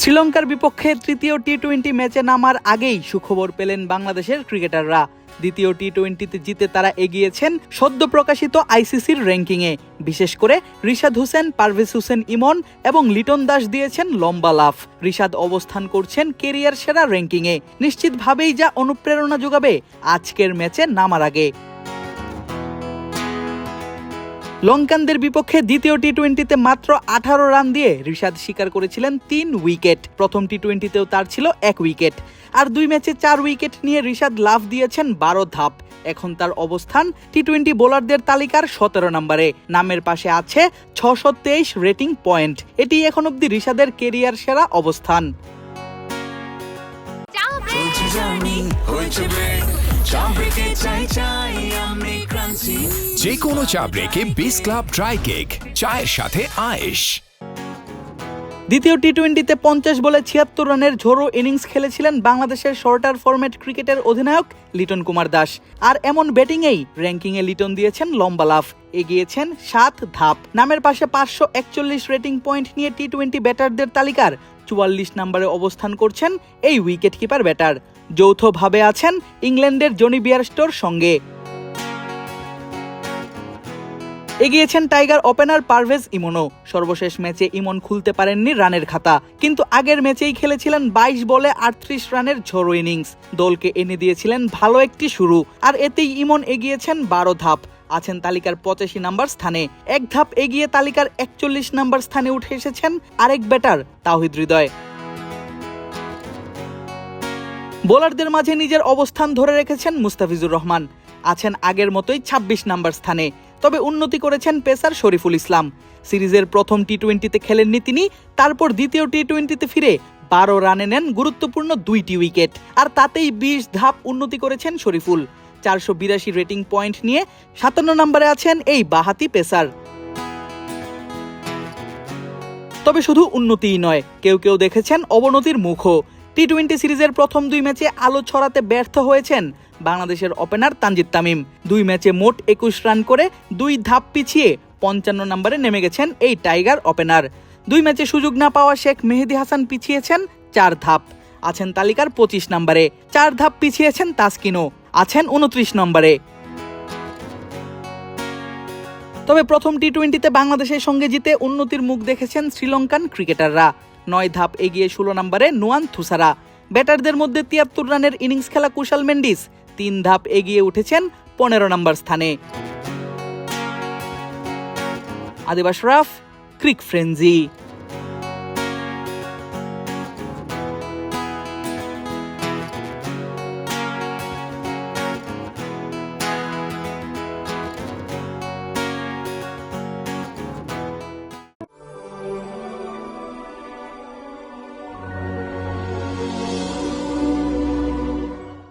শ্রীলঙ্কার বিপক্ষে তৃতীয় টি টোয়েন্টি ম্যাচে নামার আগেই সুখবর পেলেন বাংলাদেশের ক্রিকেটাররা। দ্বিতীয় টি টোয়েন্টিতে জিতে তারা এগিয়েছেন সদ্য প্রকাশিত আইসিসির র্যাঙ্কিংয়ে। বিশেষ করে রিশাদ হোসেন, পারভেজ হোসেন ইমন এবং লিটন দাস দিয়েছেন লম্বা লাফ। রিশাদ অবস্থান করছেন কেরিয়ার সেরা র্যাঙ্কিংয়ে। নিশ্চিতভাবেই যা অনুপ্রেরণা যোগাবে আজকের ম্যাচে নামার আগে। লঙ্কানদের বিপক্ষে দ্বিতীয় টি টোয়েন্টিতে মাত্র আঠারো রান দিয়ে রিশাদ স্বীকার করেছিলেন তিন উইকেট। প্রথম টি টোয়েন্টিতেও তার ছিল এক উইকেট। আর দুই ম্যাচে চার উইকেট নিয়ে রিশাদ লাভ দিয়েছেন বারো ধাপ। এখন তার অবস্থান টি টোয়েন্টি বোলারদের তালিকার সতেরো নম্বরে। নামের পাশে আছে ছশো তেইশ রেটিং পয়েন্ট। এটি এখন অব্দি রিশাদের কেরিয়ার সেরা অবস্থান। চাই ক্রাঞ্চি যে কোনো চা ব্রেকে বিস ক্লাব ড্রাই কেক চায়ের সাথে আয়েশ। দ্বিতীয় টি টোয়েন্টিতে পঞ্চাশ বলে ছিয়াত্তর রানের ঝোড়ো ইনিংস খেলেছিলেন বাংলাদেশের শর্টার ফরম্যাট ক্রিকেটের অধিনায়ক লিটন কুমার দাস। আর এমন ব্যাটিংয়েই র্যাঙ্কিংয়ে লিটন দিয়েছেন লম্বা লাফ। এগিয়েছেন সাত ধাপ। নামের পাশে পাঁচশো একচল্লিশ রেটিং পয়েন্ট নিয়ে টি টোয়েন্টি ব্যাটারদের তালিকার চুয়াল্লিশ নম্বরে অবস্থান করছেন এই উইকেট কিপার ব্যাটার। যৌথভাবে আছেন ইংল্যান্ডের জনি বিয়ারস্টোর সঙ্গে। এগিয়েছেন টাইগার ওপেনার পারভেজ ইমনও সর্বশেষ ম্যাচে ইমন খুলতে পারেননি রানের খাতা। কিন্তু আগের ম্যাচেই খেলেছিলেন বাইশ বলে আটত্রিশ রানের ঝোড়ো ইনিংস। দলকে এনে দিয়েছিলেন ভালো একটি শুরু। আর এতেই ইমন এগিয়েছেন বারো ধাপ। আছেন তালিকার পঁচাশি নাম্বার স্থানে। এক ধাপ এগিয়ে তালিকার একচল্লিশ নাম্বার স্থানে উঠে এসেছেন আরেক ব্যাটার তাহিদ হৃদয়। বোলারদের মাঝে নিজের অবস্থান ধরে রেখেছেন মুস্তাফিজুর রহমান। আছেন আগের মতোই ২৬ নাম্বার স্থানে। তবে উন্নতি করেছেন পেসার শরীফুল ইসলাম। সিরিজের প্রথম টি টোয়েন্টিতে খেলেননি তিনি, তারপর দ্বিতীয় টি টোয়েন্টিতে ফিরে বারো রানে নেন গুরুত্বপূর্ণ দুইটি উইকেট, আর তাতেই বিশ ধাপ উন্নতি করেছেন শরীফুল। চারশো বিরাশি রেটিং পয়েন্ট নিয়ে সাতান্ন নম্বরে আছেন এই বাহাতি পেসার। তবে শুধু উন্নতিই নয়, কেউ কেউ দেখেছেন অবনতির মুখও। টি টোয়েন্টি সিরিজের প্রথম দুই ম্যাচে আলো ছড়াতে ব্যর্থ হয়েছেন বাংলাদেশের ওপেনার তানজিদ তামিম। দুই ম্যাচে মোট একুশ রান করে দুই ধাপ পিছিয়ে পঞ্চান্ন নম্বরে নেমে গেছেন এই টাইগার ওপেনার দুই ম্যাচে সুযোগ না পাওয়া শেখ মেহেদি হাসান পিছিয়েছেন চার ধাপ। আছেন তালিকার পঁচিশ নম্বরে, চার ধাপ পিছিয়েছেন তাসকিনো আছেন উনত্রিশ নম্বরে। তবে প্রথম টি টোয়েন্টিতে বাংলাদেশের সঙ্গে জিতে উন্নতির মুখ দেখেছেন শ্রীলঙ্কান ক্রিকেটাররা। নয় ধাপ এগিয়ে ষোলো নম্বরে নোয়ান থুসারা। ব্যাটারদের মধ্যে তিয়াত্তর রানের ইনিংস খেলা কুশাল মেন্ডিস। তিন ধাপ এগিয়ে উঠেছেন পনেরো নম্বর স্থানে। আদিবাস রাফ, ক্রিক ফ্রেঞ্জি